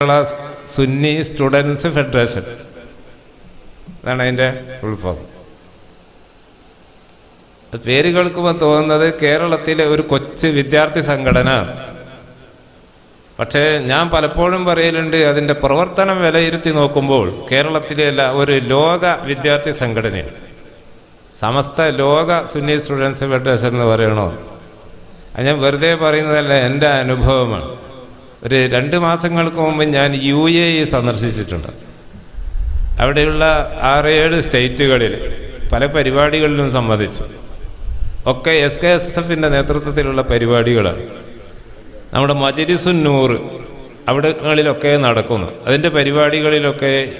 Kerala Sunni students federation. അതാണ് അതിന്റെ full form പേര് കേൾക്കുമ്പോൾ തോന്നുന്നത് കേരളത്തിലെ ഒരു കൊച്ചു വിദ്യാർത്ഥി സംഘടന. പക്ഷേ ഞാൻ പലപ്പോഴും പറയലുണ്ട് അതിന്റെ പ്രവർത്തനം വിലയിരുത്തി നോക്കുമ്പോൾ കേരളത്തിലെ അല്ല ഒരു ലോക വിദ്യാർത്ഥി സംഘടനയാണ്. സമസ്ത ലോക സുന്നി സ്റ്റുഡൻസ് ഫെഡറേഷൻ എന്ന് പറയണോ? അത് ഞാൻ വെറുതെ പറയുന്നതല്ല എന്റെ അനുഭവമാണ്. ഒരു രണ്ട് മാസങ്ങൾക്ക് മുമ്പ് ഞാൻ യു എ ഇ സന്ദർശിച്ചിട്ടുണ്ട്. അവിടെയുള്ള ആറേഴ് സ്റ്റേറ്റുകളിൽ പല പരിപാടികളിലും സംബന്ധിച്ചു. ഒക്കെ എസ് കെ എസ് എഫിന്റെ നേതൃത്വത്തിലുള്ള പരിപാടികളാണ്. നമ്മുടെ മജരിസുൻ നൂറ് അവിടങ്ങളിലൊക്കെ നടക്കുന്നു. അതിന്റെ പരിപാടികളിലൊക്കെ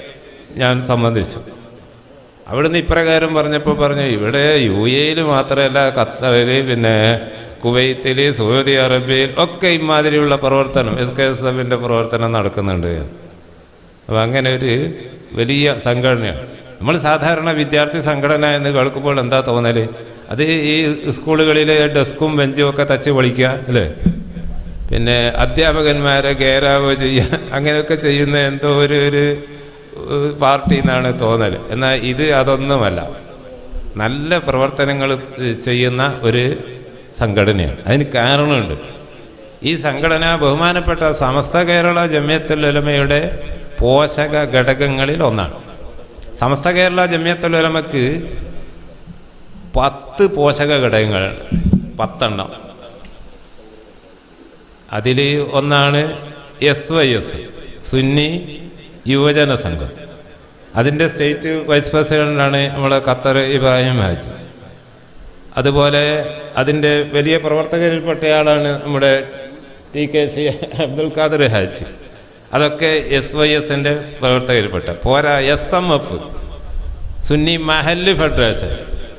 ഞാൻ സംബന്ധിച്ചു. അവിടുന്ന് ഇപ്രകാരം പറഞ്ഞപ്പോൾ പറഞ്ഞു ഇവിടെ യു എയിൽ മാത്രമല്ല ഖത്തറിൽ പിന്നെ കുവൈത്തിൽ സൗദി അറേബ്യയിൽ ഒക്കെ ഇമാതിരിയുള്ള പ്രവർത്തനം എസ് കെ എസ് എഫിന്റെ പ്രവർത്തനം നടക്കുന്നുണ്ട്. അപ്പം അങ്ങനെ ഒരു വലിയ സംഘടനയാണ്. നമ്മൾ സാധാരണ വിദ്യാർത്ഥി സംഘടന എന്ന് കേൾക്കുമ്പോൾ എന്താ തോന്നൽ അത് ഈ സ്കൂളുകളിലെ ഡെസ്കും ബെഞ്ചും ഒക്കെ തച്ച് പൊളിക്കുക അല്ലേ? പിന്നെ അധ്യാപകന്മാരെ ഗേരാവോ ചെയ്യുക അങ്ങനെയൊക്കെ ചെയ്യുന്ന എന്തോ ഒരു ഒരു പാർട്ടി എന്നാണ് തോന്നൽ എന്നാൽ ഇത് അതൊന്നുമല്ല. നല്ല പ്രവർത്തനങ്ങൾ ചെയ്യുന്ന ഒരു സംഘടനയാണ്. അതിന് കാരണമുണ്ട്. ഈ സംഘടന ബഹുമാനപ്പെട്ട സമസ്ത കേരള ജമ്യത്തുലമയുടെ പോഷക ഘടകങ്ങളിൽ ഒന്നാണ്. സമസ്ത കേരള ജമ്യത്തുൽ ഉലമക്ക് പത്ത് പോഷക ഘടകങ്ങളുണ്ട് പത്തെണ്ണം. അതിൽ ഒന്നാണ് എസ് വൈ എസ് സുന്നി യുവജന സംഘം. അതിന്റെ സ്റ്റേറ്റ് വൈസ് പ്രസിഡന്റാണ് നമ്മുടെ ഖത്തർ ഇബ്രാഹിം ഹാജ്. അതുപോലെ അതിന്റെ വലിയ പ്രവർത്തകരിൽപ്പെട്ടയാളാണ് നമ്മുടെ T K C Abdul Khader Haji. അതൊക്കെ എസ് വൈ എസിന്റെ പ്രവർത്തകരിൽപ്പെട്ട. പോരാ എസ് എം എഫ് സുന്നി മഹല്ല് ഫെഡറേഷൻ.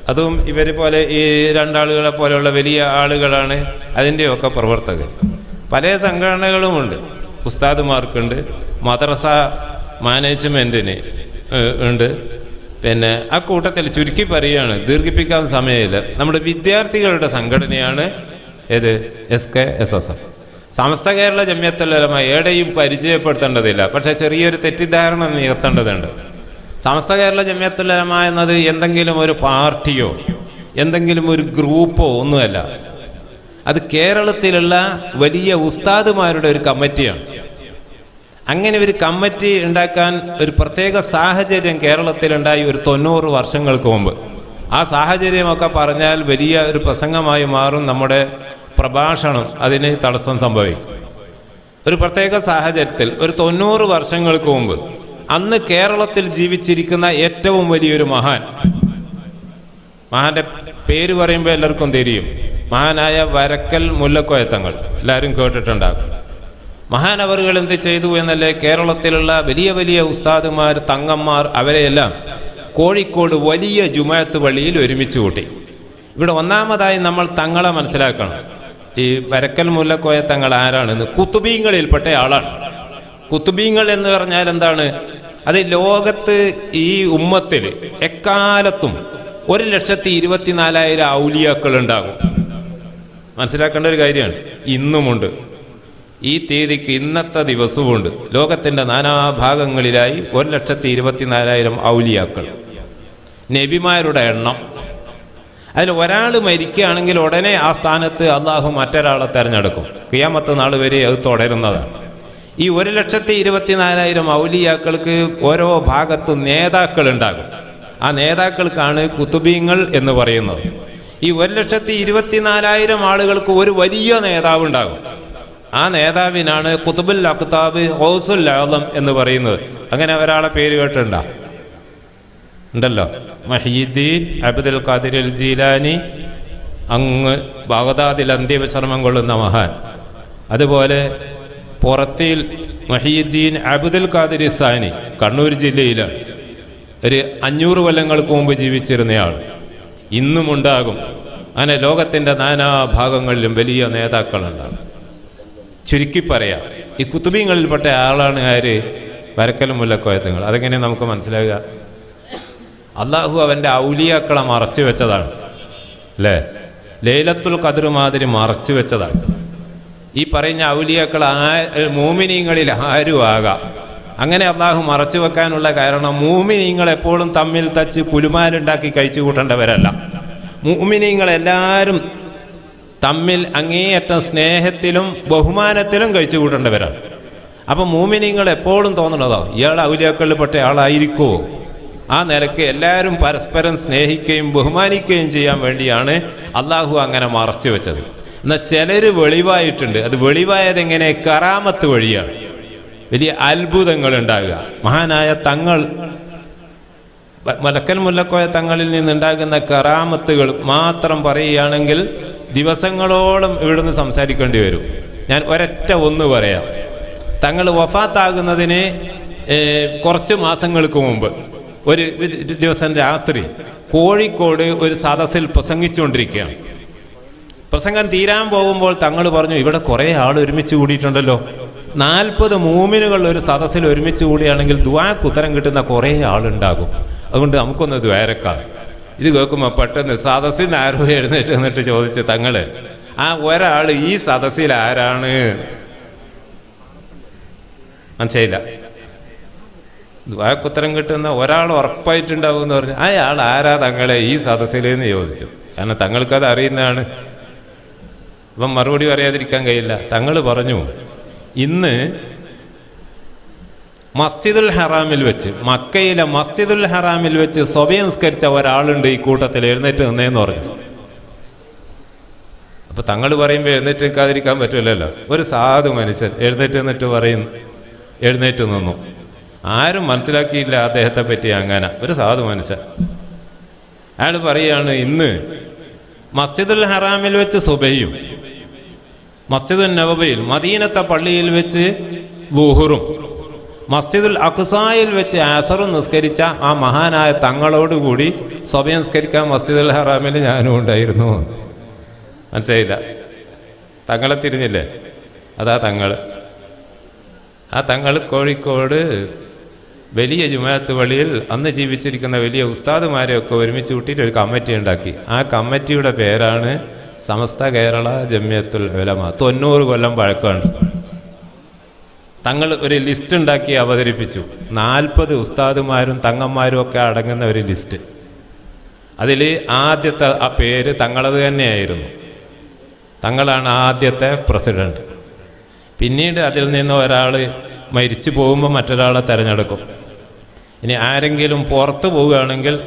അതും ഇവർ പോലെ ഈ രണ്ടാളുകളെ പോലെയുള്ള വലിയ ആളുകളാണ് അതിന്റെയൊക്കെ പ്രവർത്തകർ. പല സംഘടനകളുമുണ്ട്. ഉസ്താദുമാർക്കുണ്ട്. മദ്രസ മാനേജ്മെന്റിന് ഉണ്ട്. പിന്നെ ആ കൂട്ടത്തിൽ ചുരുക്കി പറയുകയാണ് ദീർഘിപ്പിക്കാൻ സമയമില്ല. നമ്മുടെ വിദ്യാർത്ഥികളുടെ സംഘടനയാണ് ഏത്? S K S S F Samastha Kerala ജമ്യത്തലമായി എവിടെയും പരിചയപ്പെടുത്തേണ്ടതില്ല. പക്ഷേ ചെറിയൊരു തെറ്റിദ്ധാരണ നികത്തേണ്ടതുണ്ട്. സമസ്ത കേരള ജമ്യത്തലമ എന്നത് എന്തെങ്കിലും ഒരു പാർട്ടിയോ എന്തെങ്കിലും ഒരു ഗ്രൂപ്പോ ഒന്നുമല്ല. അത് കേരളത്തിലുള്ള വലിയ ഉസ്താദുമാരുടെ ഒരു കമ്മിറ്റിയാണ്. അങ്ങനെ ഒരു കമ്മിറ്റി ഉണ്ടാക്കാൻ ഒരു പ്രത്യേക സാഹചര്യം കേരളത്തിലുണ്ടായി ഒരു തൊണ്ണൂറ് വർഷങ്ങൾക്ക് മുമ്പ്. ആ സാഹചര്യമൊക്കെ പറഞ്ഞാൽ വലിയ ഒരു പ്രസംഗമായി മാറും നമ്മുടെ പ്രഭാഷണം അതിന് തടസ്സം സംഭവിക്കും. ഒരു പ്രത്യേക സാഹചര്യത്തിൽ ഒരു തൊണ്ണൂറ് വർഷങ്ങൾക്ക് മുമ്പ് അന്ന് കേരളത്തിൽ ജീവിച്ചിരിക്കുന്ന ഏറ്റവും വലിയൊരു മഹാൻ മഹാന്റെ പേര് പറയുമ്പോൾ എല്ലാവർക്കും തിരിയും. മഹാനായ വരക്കൽ മുല്ലക്കോയത്തങ്ങൾ എല്ലാവരും കേട്ടിട്ടുണ്ടാകും. മഹാനവറുകൾ എന്ത് ചെയ്തു എന്നല്ലേ കേരളത്തിലുള്ള വലിയ വലിയ ഉസ്താദുമാർ തങ്ങന്മാർ അവരെയെല്ലാം കോഴിക്കോട് വലിയ ജുമാത്ത് പള്ളിയിൽ ഒരുമിച്ച് കൂട്ടി. ഇവിടെ ഒന്നാമതായി നമ്മൾ തങ്ങളെ മനസ്സിലാക്കണം. ഈ വരക്കൽ മുല്ലക്കോയ തങ്ങൾ ആരാണെന്ന്. കുത്തുബീങ്ങളിൽപ്പെട്ട ആളാണ്. കുത്തുബീങ്ങൾ എന്ന് പറഞ്ഞാൽ എന്താണ്? അത് ലോകത്ത് ഈ ഉമ്മത്തിൽ എക്കാലത്തും ഒരു ലക്ഷത്തി ഇരുപത്തിനാലായിരം ഔലിയാക്കൾ ഉണ്ടാകും. മനസ്സിലാക്കേണ്ട ഒരു കാര്യമാണ്. ഇന്നുമുണ്ട്. ഈ തീയതിക്ക് ഇന്നത്തെ ദിവസവുമുണ്ട്. ലോകത്തിന്റെ നാനാഭാഗങ്ങളിലായി ഒരു ലക്ഷത്തി ഇരുപത്തിനാലായിരം ഔലിയാക്കൾ. നബിമാരുടെ എണ്ണം. അതിൽ ഒരാൾ മരിക്കുകയാണെങ്കിൽ ഉടനെ ആ സ്ഥാനത്ത് അള്ളാഹു മറ്റൊരാളെ തിരഞ്ഞെടുക്കും. കിയാമത്ത് നാൾ വരെ അത് തുടരുന്നതാണ്. ഈ ഒരു ലക്ഷത്തി ഇരുപത്തിനാലായിരം ഔലിയാക്കൾക്ക് ഓരോ ഭാഗത്തും നേതാക്കൾ ഉണ്ടാകും. ആ നേതാക്കൾക്കാണ് കുത്തുബീങ്ങൾ എന്ന് പറയുന്നത്. ഈ ഒരു ലക്ഷത്തി ഇരുപത്തിനാലായിരം ആളുകൾക്ക് ഒരു വലിയ നേതാവ് ഉണ്ടാകും ആ നേതാവിനാണ് കുത്തുബുൽ അഖ്താബ് ഹൗസുൽ ആലം എന്ന് പറയുന്നത്. അങ്ങനെ ഒരാളെ പേര് കേട്ടിട്ടുണ്ട? ഉണ്ടല്ലോ. Muhyiddin Abdul Qadir al Jilani അങ്ങ് ബാഗദാദിൽ അന്ത്യവിശ്രമം കൊള്ളുന്ന മഹാൻ. അതുപോലെ പുറത്തിൽ മഹീദ്ദീൻ അബ്ദുൽ ഖാദിർ സാനി കണ്ണൂർ ജില്ലയിലാണ് ഒരു അഞ്ഞൂറ് കൊല്ലങ്ങൾക്ക് മുമ്പ് ജീവിച്ചിരുന്നയാൾ. ഇന്നുമുണ്ടാകും. അങ്ങനെ ലോകത്തിന്റെ നാനാ ഭാഗങ്ങളിലും വലിയ നേതാക്കളുണ്ടാകും ചുരുക്കി പറയാം. ഈ കുത്തുബീങ്ങളിൽപ്പെട്ട ആളാണ് ആര്? വരക്കലും മുല്ലക്കോയത്തങ്ങൾ. അതെങ്ങനെ നമുക്ക് മനസ്സിലാവുക? അള്ളാഹു അവന്റെ ഔലിയാക്കളെ മറച്ചു വെച്ചതാണ്. അല്ലേ? ലൈലത്തുൽ കതിർ മാതിരി മറച്ചു വെച്ചതാണ്. ഈ പറയുന്ന ഔലിയാക്കൾ ആ മൂമിനീങ്ങളിൽ ആരും ആകാം. അങ്ങനെ അള്ളാഹു മറച്ചു വെക്കാനുള്ള കാരണം മൂമിനീങ്ങൾ എപ്പോഴും തമ്മിൽ തച്ച് പുലുമാലുണ്ടാക്കി കഴിച്ചു കൂട്ടേണ്ടവരല്ല. മൂമിനീങ്ങൾ എല്ലാവരും തമ്മിൽ അങ്ങേയറ്റം സ്നേഹത്തിലും ബഹുമാനത്തിലും കഴിച്ചു കൂട്ടേണ്ടവരാണ് അപ്പം മൂമിനിങ്ങൾ എപ്പോഴും തോന്നണതോ ഇയാൾ ഔലിയാക്കളിൽ പെട്ട ആളായിരിക്കുമോ ആ നിലയ്ക്ക് എല്ലാവരും പരസ്പരം സ്നേഹിക്കുകയും ബഹുമാനിക്കുകയും ചെയ്യാൻ വേണ്ടിയാണ് അള്ളാഹു അങ്ങനെ മറച്ചു വെച്ചത്. എന്നാൽ ചിലർ വെളിവായിട്ടുണ്ട്. അത് വെളിവായത് എങ്ങനെ? കറാമത്ത് വഴിയാണ്. വലിയ അത്ഭുതങ്ങൾ ഉണ്ടാകുക. മഹാനായ തങ്ങൾ മലക്കൽ മുല്ലക്കോയ തങ്ങളിൽ നിന്നുണ്ടാകുന്ന കറാമത്തുകൾ മാത്രം പറയുകയാണെങ്കിൽ ദിവസങ്ങളോളം ഇവിടുന്ന് സംസാരിക്കേണ്ടി വരും. ഞാൻ ഒരൊറ്റ ഒന്ന് പറയാം. തങ്ങൾ വഫാത്താകുന്നതിന് കുറച്ച് മാസങ്ങൾക്ക് മുമ്പ് ഒരു ദിവസം രാത്രി കോഴിക്കോട് ഒരു സദസ്സിൽ പ്രസംഗിച്ചുകൊണ്ടിരിക്കുകയാണ്. പ്രസംഗം തീരാൻ പോകുമ്പോൾ തങ്ങൾ പറഞ്ഞു ഇവിടെ കുറേ ആൾ ഒരുമിച്ച് കൂടിയിട്ടുണ്ടല്ലോ. നാൽപ്പത് മൂമിനുകൾ ഒരു സദസ്സിൽ ഒരുമിച്ച് കൂടിയാണെങ്കിൽ ദുവാക്ക് ഉത്തരം കിട്ടുന്ന കുറേ ആളുണ്ടാകും. അതുകൊണ്ട് നമുക്കൊന്ന് ദ്വാരക്കാം. ഇത് കേൾക്കുമ്പോൾ പെട്ടെന്ന് സദസ്സിൽ നിന്ന് ആരോ എഴുന്നേറ്റ് എന്നിട്ട് ചോദിച്ച് തങ്ങൾ ആ ഒരാൾ ഈ സദസ്സിൽ ആരാണ്? മനസ്സിലായില്ല. ദ്വാക്കുത്തരം കിട്ടുന്ന ഒരാൾ ഉറപ്പായിട്ടുണ്ടാവും എന്ന് പറഞ്ഞു അയാൾ ആരാ തങ്ങളെ ഈ സദസ്സിലെന്ന് ചോദിച്ചു. കാരണം തങ്ങൾക്കത് അറിയുന്നതാണ്. ഇപ്പം മറുപടി പറയാതിരിക്കാൻ കഴിയില്ല. തങ്ങൾ പറഞ്ഞു ഇന്ന് മസ്ജിദുൽ ഹറാമിൽ വെച്ച് മക്കയിലെ മസ്ജിദുൽ ഹറാമിൽ വെച്ച് സ്വഭയംസ്കരിച്ച ഒരാളുണ്ട് ഈ കൂട്ടത്തിൽ എഴുന്നേറ്റ് നിന്നേന്ന് പറഞ്ഞു. അപ്പൊ തങ്ങൾ പറയുമ്പോൾ എഴുന്നേറ്റ് നിൽക്കാതിരിക്കാൻ പറ്റില്ലല്ലോ ഒരു സാധു മനുഷ്യൻ എഴുന്നേറ്റ് നിന്നിട്ട് പറയും എഴുന്നേറ്റ് നിന്നു. ആരും മനസ്സിലാക്കിയില്ല അദ്ദേഹത്തെ പറ്റി അങ്ങനെ. ഒരു സാധു മനുഷ്യൻ. അയാൾ പറയാണ് ഇന്ന് മസ്ജിദുൽ ഹറാമിൽ വെച്ച് സുബയും മസ്ജിദുൽ നവബയിൽ മദീനത്തെ പള്ളിയിൽ വെച്ച് ലുഹുറും മസ്ജിദുൽ അക്സായിൽ വെച്ച് ആസറും നിസ്കരിച്ച ആ മഹാനായ തങ്ങളോടുകൂടി സ്വഭയം നിസ്കരിക്കാൻ മസ്ജിദുൽ ഹറാമിൽ ഞാനും ഉണ്ടായിരുന്നു. മനസ്സിലായില്ല? തങ്ങളെ തിരിഞ്ഞില്ലേ? അതാ തങ്ങൾ ആ തങ്ങൾ കോഴിക്കോട് വലിയ ജുമാത്ത് പള്ളിയിൽ അന്ന് ജീവിച്ചിരിക്കുന്ന വലിയ ഉസ്താദുമാരെയൊക്കെ ഒരുമിച്ച് കൂട്ടിയിട്ട് ഒരു കമ്മിറ്റി ഉണ്ടാക്കി. ആ കമ്മിറ്റിയുടെ പേരാണ് സമസ്ത കേരള ജമ്യത്തുൽ ഉലമ. തൊണ്ണൂറ് കൊല്ലം പഴക്കമുണ്ട് തങ്ങൾ ഒരു ലിസ്റ്റ് ഉണ്ടാക്കി അവതരിപ്പിച്ചു. നാൽപ്പത് ഉസ്താദുമാരും തങ്ങന്മാരും ഒക്കെ അടങ്ങുന്ന ഒരു ലിസ്റ്റ്. അതിൽ ആദ്യത്തെ ആ പേര് തങ്ങളത് തന്നെയായിരുന്നു. തങ്ങളാണ് ആദ്യത്തെ പ്രസിഡന്റ്. പിന്നീട് അതിൽ നിന്ന് ഒരാൾ മരിച്ചു പോകുമ്പോൾ മറ്റൊരാളെ തിരഞ്ഞെടുക്കും. ഇനി ആരെങ്കിലും പുറത്തു പോവുകയാണെങ്കിൽ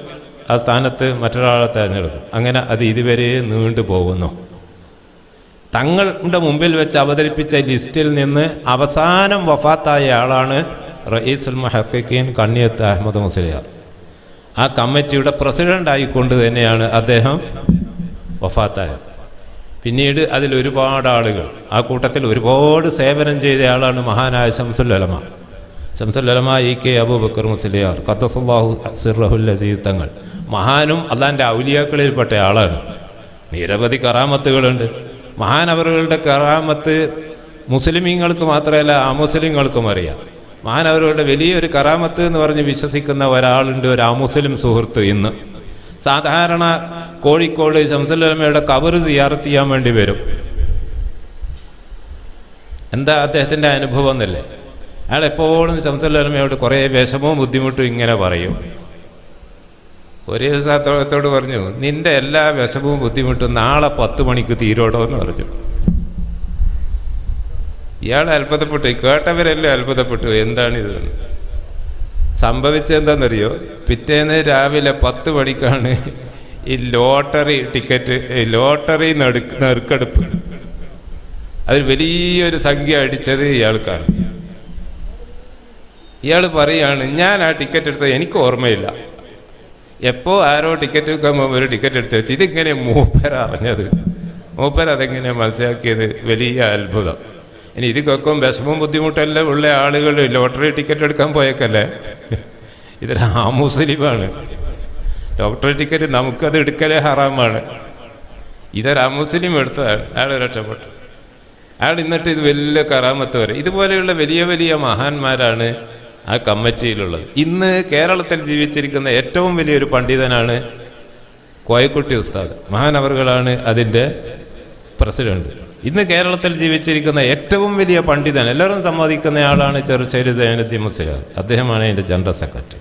ആ സ്ഥാനത്ത് മറ്റൊരാളെ തിരഞ്ഞെടുക്കും. അങ്ങനെ അത് ഇതുവരെ നീണ്ടു പോകുന്നു തങ്ങളുടെ മുമ്പിൽ വെച്ച് അവതരിപ്പിച്ച ലിസ്റ്റിൽ നിന്ന് അവസാനം വഫാത്തായ ആളാണ് റയീസുൽ മഹക്കീൻ കണ്ണിയത്ത് അഹമ്മദ് മുസ്ലിയാർ. ആ കമ്മിറ്റിയുടെ പ്രസിഡന്റ് ആയിക്കൊണ്ട് തന്നെയാണ് അദ്ദേഹം വഫാത്തായത്. പിന്നീട് അതിൽ ഒരുപാട് ആളുകൾ ആ കൂട്ടത്തിൽ ഒരുപാട് സേവനം ചെയ്ത ആളാണ് മഹാനായ ശംസുല്ലലമ ശംസുല്ലലമ ഇ കെ അബൂബക്കർ മുസ്ലിയാർ ഖത്തസുല്ലാഹു സിറഹുൽ അസീദ് തങ്ങൾ. മഹാനും അള്ളാന്റെ ഔലിയാക്കളിൽപ്പെട്ട ആളാണ്. നിരവധി കറാമത്തുകളുണ്ട്. മഹാനവറുകളുടെ കറാമത്ത് മുസ്ലിമീങ്ങൾക്ക് മാത്രമല്ല അമുസ്ലിങ്ങൾക്കും അറിയാം. മഹാനവറുകളുടെ വലിയൊരു കറാമത്ത് എന്ന് പറഞ്ഞ് വിശ്വസിക്കുന്ന ഒരാളുണ്ട് ഒരു അമുസ്ലിം സുഹൃത്ത് ഇന്ന്. സാധാരണ കോഴിക്കോട് ശംസലമ്മയുടെ കബറ് സിയാർത്ത് ചെയ്യാൻ വേണ്ടി വരും. എന്താ അദ്ദേഹത്തിന്റെ അനുഭവം എന്നല്ലേ? അയാൾ എപ്പോഴും ശംസുലമയോട് കുറേ വിഷമവും ബുദ്ധിമുട്ടും ഇങ്ങനെ പറയും. ഒരേ ദിവസം പറഞ്ഞു നിന്റെ എല്ലാ വിഷമവും ബുദ്ധിമുട്ടും നാളെ പത്ത് മണിക്ക് തീരോടോ എന്ന് പറഞ്ഞു. ഇയാൾ അത്ഭുതപ്പെട്ടു. കേട്ടവരെല്ലാം അത്ഭുതപ്പെട്ടു. എന്താണിത്? സംഭവിച്ചെന്താണെന്നറിയോ പിറ്റേന്ന് രാവിലെ പത്ത് മണിക്കാണ് ഈ ലോട്ടറി ടിക്കറ്റ് ഈ ലോട്ടറി നെടുക്ക് നെറുക്കെടുപ്പ്. അതിൽ വലിയൊരു സംഖ്യ അടിച്ചത് ഇയാൾക്കാണ്. ഇയാൾ പറയാണ് ഞാൻ ആ ടിക്കറ്റ് എടുത്തത് എനിക്ക് ഓർമ്മയില്ല. എപ്പോൾ ആരോ ടിക്കറ്റ് വെക്കുമ്പോൾ ഒരു ടിക്കറ്റ് എടുത്ത് വെച്ച് ഇതിങ്ങനെ മൂപ്പര അറിഞ്ഞത്. മൂപ്പര അതെങ്ങനെ മനസ്സിലാക്കിയത്? വലിയ അത്ഭുതം. ഇനി ഇത് കേൾക്കും വിഷമവും ബുദ്ധിമുട്ടെല്ലാം ഉള്ള ആളുകൾ ലോട്ടറി ടിക്കറ്റ് എടുക്കാൻ പോയേക്കല്ലേ? ഇതൊരു ആമുസ്ലിമാണ്. ലോട്ടറി ടിക്കറ്റ് നമുക്കത് എടുക്കലേ ഹറാമാണ്. ഇതൊരു അമുസ്ലിം എടുത്തതാണ് അയാൾ രക്ഷപ്പെട്ടു അയാൾ എന്നിട്ട് ഇത് വലിയ കറാമത്ത് വരെ. ഇതുപോലെയുള്ള വലിയ വലിയ മഹാന്മാരാണ് ആ കമ്മിറ്റിയിലുള്ളത്. ഇന്ന് കേരളത്തിൽ ജീവിച്ചിരിക്കുന്ന ഏറ്റവും വലിയൊരു പണ്ഡിതനാണ് കോയക്കുട്ടി ഉസ്താദ്. മഹാനവറുകളാണ് അതിന്റെ പ്രസിഡന്റ്. ഇന്ന് കേരളത്തിൽ ജീവിച്ചിരിക്കുന്ന ഏറ്റവും വലിയ പണ്ഡിതൻ എല്ലാവരും സമ്മതിക്കുന്ന ആളാണ് ചെറുശ്ശേരി സൈനുദ്ദീൻ മുസ്ലിം. അദ്ദേഹമാണ് എന്റെ ജനറൽ സെക്രട്ടറി.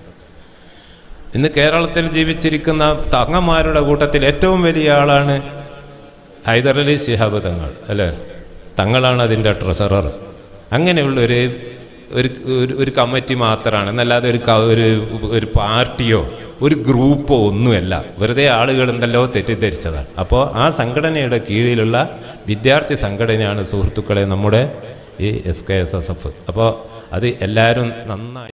ഇന്ന് കേരളത്തിൽ ജീവിച്ചിരിക്കുന്ന തങ്ങന്മാരുടെ കൂട്ടത്തിൽ ഏറ്റവും വലിയ ആളാണ് ഹൈദരലി ശിഹാബ് തങ്ങൾ അല്ലേ? തങ്ങളാണ് അതിന്റെ ട്രഷറർ. അങ്ങനെയുള്ളൊരു ഒരു ഒരു കമ്മിറ്റി മാത്രമാണ് എന്നല്ലാതെ ഒരു ഒരു ഒരു പാർട്ടിയോ ഒരു ഗ്രൂപ്പോ ഒന്നുമല്ല. വെറുതെ ആളുകൾ എന്തല്ലോ തെറ്റിദ്ധരിച്ചതാണ്. അപ്പോൾ ആ സംഘടനയുടെ കീഴിലുള്ള വിദ്യാർത്ഥി സംഘടനയാണ് സുഹൃത്തുക്കളെ നമ്മുടെ ഈ S K S S F. അപ്പോൾ അത് എല്ലാവരും നന്നായി